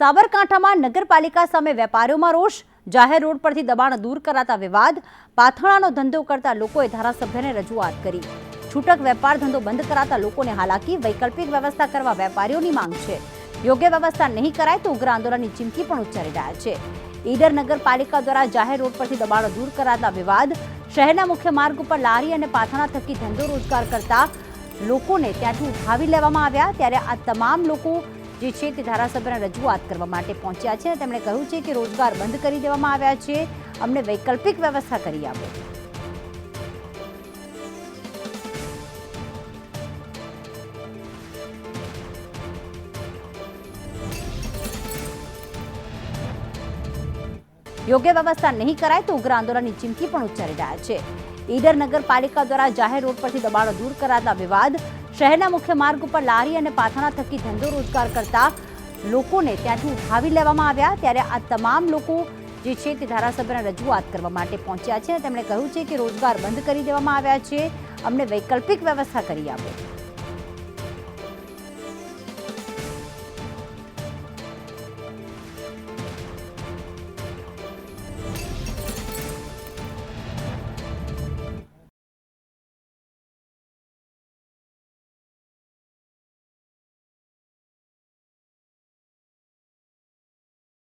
સાબરકાંઠામાં નગરપાલિકા સામે વેપારીઓમાં રોષ. જાહેર રોડ પરથી દબાણ દૂર કરાતા વિવાદ. પાથણાનો ધંધો કરતા લોકોએ ધારાસભ્યને રજૂઆત કરી. છૂટક વેપાર ધંધો બંધ કરાતા લોકોને હાલાકી. વૈકલ્પિક વ્યવસ્થા કરવા વેપારીઓની માંગ છે. યોગ્ય વ્યવસ્થા નહીં કરાય તો ઉગ્ર આંદોલનની ચીમકી પણ ઉચ્ચારી રહ્યા છે. ઈડર નગરપાલિકા દ્વારા જાહેર રોડ પરથી દબાણો દૂર કરાતા વિવાદ. શહેરના મુખ્ય માર્ગ ઉપર લારી અને પાથણા થકી ધંધો રોજગાર કરતા લોકોને ત્યાંથી ઉઠાવી લેવામાં આવ્યા. ત્યારે આ તમામ લોકો જે છે તે ધારાસભ્યને રજૂઆત કરવા માટે પહોંચ્યા છે અને તેમણે કહ્યું છે કે રોજગાર બંધ કરી દેવામાં આવ્યા છે. અમને વૈકલ્પિક વ્યવસ્થા કરી આપો. યોગ્ય વ્યવસ્થા નહીં કરાય તો ઉગ્ર આંદોલનની ચીમકી પણ ઉચ્ચારી રહ્યા છે. ઈડર નગરપાલિકા દ્વારા જાહેર રોડ પરથી દબાણો દૂર કરાતા વિવાદ શહેરના મુખ્ય માર્ગ ઉપર લારી અને પાથાના થકી ધંધો રોજગાર કરતા લોકોને ત્યાંથી ઉઠાવી લેવામાં આવ્યા. ત્યારે આ તમામ લોકો જે છે તે ધારાસભ્યને રજૂઆત કરવા માટે પહોંચ્યા છે અને તેમણે કહ્યું છે કે રોજગાર બંધ કરી દેવામાં આવ્યા છે. અમને વૈકલ્પિક વ્યવસ્થા કરી આપો.